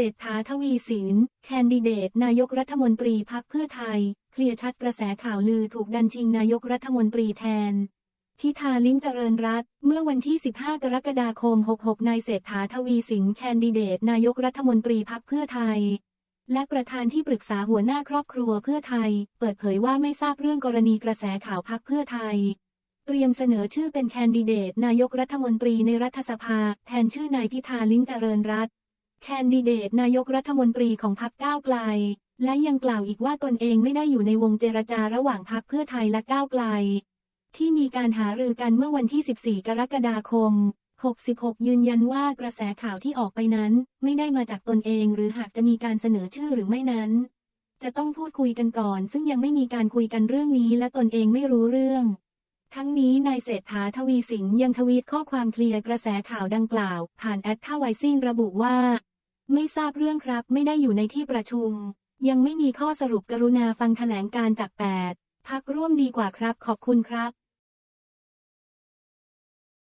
เศรษฐาทวีสิน แคนดิเดต นายกรัฐมนตรีพักเพื่อไทย เคลียร์ชัดกระแสข่าวลือถูกดันชิงนายกรัฐมนตรีแทนพิธาลิ้มเจริญรัตเมื่อวันที่ 15 กรกฎาคม 66 นายเศรษฐาทวีสิน แคนดิเดต นายกรัฐมนตรีพักเพื่อไทย และประธานที่ปรึกษาหัวหน้าครอบครัวเพื่อไทย เปิดเผยว่าไม่ทราบเรื่องกรณีกระแสข่าวพักเพื่อไทยเตรียมเสนอชื่อเป็นแคนดิเดต นายกรัฐมนตรีในรัฐสภา แทนชื่อนายพิธาลิ้มเจริญรัต แคนดิเดตนายกรัฐมนตรีของพรรคก้าวไกล และยังกล่าวอีกว่าตนเองไม่ได้อยู่ในวงเจรจาระหว่างพรรคเพื่อไทยและก้าวไกล ที่มีการหารือกันเมื่อวันที่ 14 กรกฎาคม 66 ยืนยันว่ากระแสข่าวที่ออกไปนั้น ไม่ได้มาจากตนเองหรือหากจะมีการเสนอชื่อหรือไม่นั้น จะต้องพูดคุยกันก่อน ซึ่งยังไม่มีการคุยกันเรื่องนี้และตนเองไม่รู้เรื่องทั้งนี้นายเศรษฐาทวีสินยังทวีตข้อความเคลียร์กระแสข่าวดังกล่าว ผ่านแอดท่าไวซิ่งระบุว่า ไม่ทราบเรื่องครับ ไม่ได้อยู่ในที่ประชุม ยังไม่มีข้อสรุปกรุณาฟังแถลงการจากแปดพักร่วมดีกว่าครับ ขอบคุณครับ